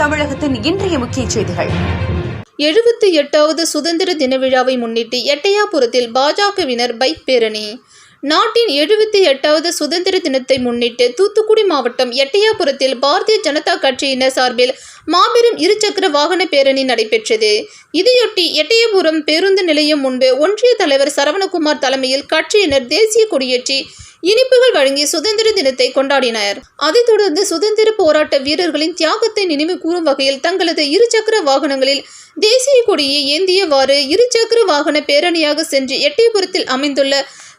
தமிழகத்தின் இன்றைய முக்கிய செய்திகள். எழுபத்தி எட்டாவது சுதந்திர தின விழாவை முன்னிட்டு எட்டையாபுரத்தில் பாஜகவினர் பைக் பேரணி. நாட்டின் எழுபத்தி எட்டாவது சுதந்திர தினத்தை முன்னிட்டு தூத்துக்குடி மாவட்டம் எட்டையாபுரத்தில் பாரதிய ஜனதா கட்சியினர் சார்பில் மாபெரும் இருசக்கர வாகன பேரணி நடைபெற்றது. இதையொட்டி எட்டயபுரம் பேருந்து நிலையம் முன்பு ஒன்றிய தலைவர் சரவணகுமார் தலைமையில் கட்சியினர் தேசிய கொடியேற்றி இனிப்புகள் வழங்கி சுதந்திர தினத்தை கொண்டாடினர். அதைத் தொடர்ந்து சுதந்திர போராட்ட வீரர்களின் தியாகத்தை நினைவு கூறும் வகையில் தங்களது இருசக்கர வாகனங்களில் தேசிய கொடியை ஏந்தியவாறு இருசக்கர வாகன பேரணியாக சென்று எட்டயபுரத்தில் அமைந்துள்ள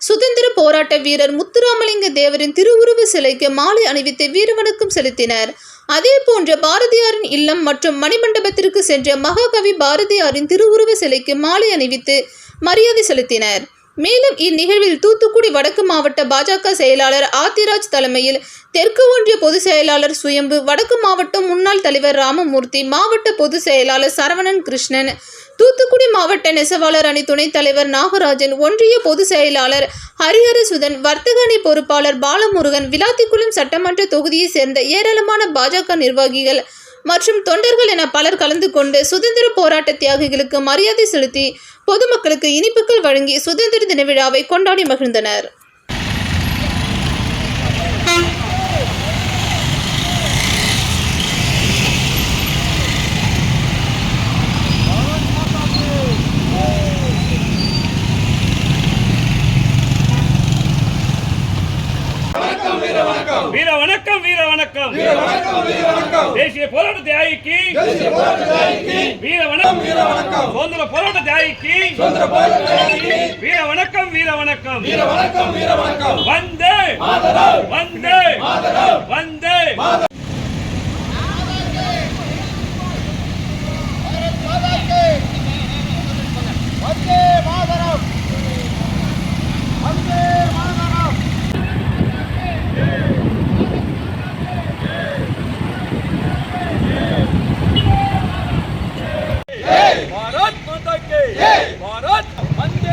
சுதந்திர போராட்ட வீரர் முத்துராமலிங்க தேவரின் திருவுருவ சிலைக்கு மாலை அணிவித்து வீரவணக்கம் செலுத்தினர். அதே போன்ற பாரதியாரின் இல்லம் மற்றும் மணிமண்டபத்திற்கு சென்ற மகாகவி பாரதியாரின் திருவுருவ சிலைக்கு மாலை அணிவித்து மரியாதை செலுத்தினர். மேலும் இந்நிகழ்வில் தூத்துக்குடி வடக்கு மாவட்ட பாஜக செயலாளர் ஆத்திராஜ் தலைமையில் தெற்கு ஒன்றிய பொதுச் செயலாளர் சுயம்பு வடக்கு மாவட்டம் முன்னாள் தலைவர் ராமமூர்த்தி மாவட்ட பொதுச் செயலாளர் சரவணன் கிருஷ்ணன் தூத்துக்குடி மாவட்ட நெசவாளர் அணி துணைத் தலைவர் நாகராஜன் ஒன்றிய பொதுச் செயலாளர் ஹரிஹரசுதன் வர்த்தக அணி பொறுப்பாளர் பாலமுருகன் விளாத்திக்குளம் சட்டமன்ற தொகுதியைச் சேர்ந்த ஏராளமான பாஜக நிர்வாகிகள் மற்றும் தொண்டர்கள் என பலர் கலந்து கொண்டு சுதந்திர போராட்ட தியாகிகளுக்கு மரியாதை செலுத்தி பொதுமக்களுக்கு இனிப்புகள் வழங்கி சுதந்திர தின விழாவை கொண்டாடி மகிழ்ந்தனர். வீர வணக்கம் வீர வணக்கம். தேசிய போராட்ட தியாகிக்கு வீர வணக்கம். வீர வணக்கம். சுதந்திர போராட்ட தியாகிக்கு வீர வணக்கம் வீர வணக்கம். வீர வணக்கம் வீர வணக்கம். வந்தே. வந்தே வந்தே.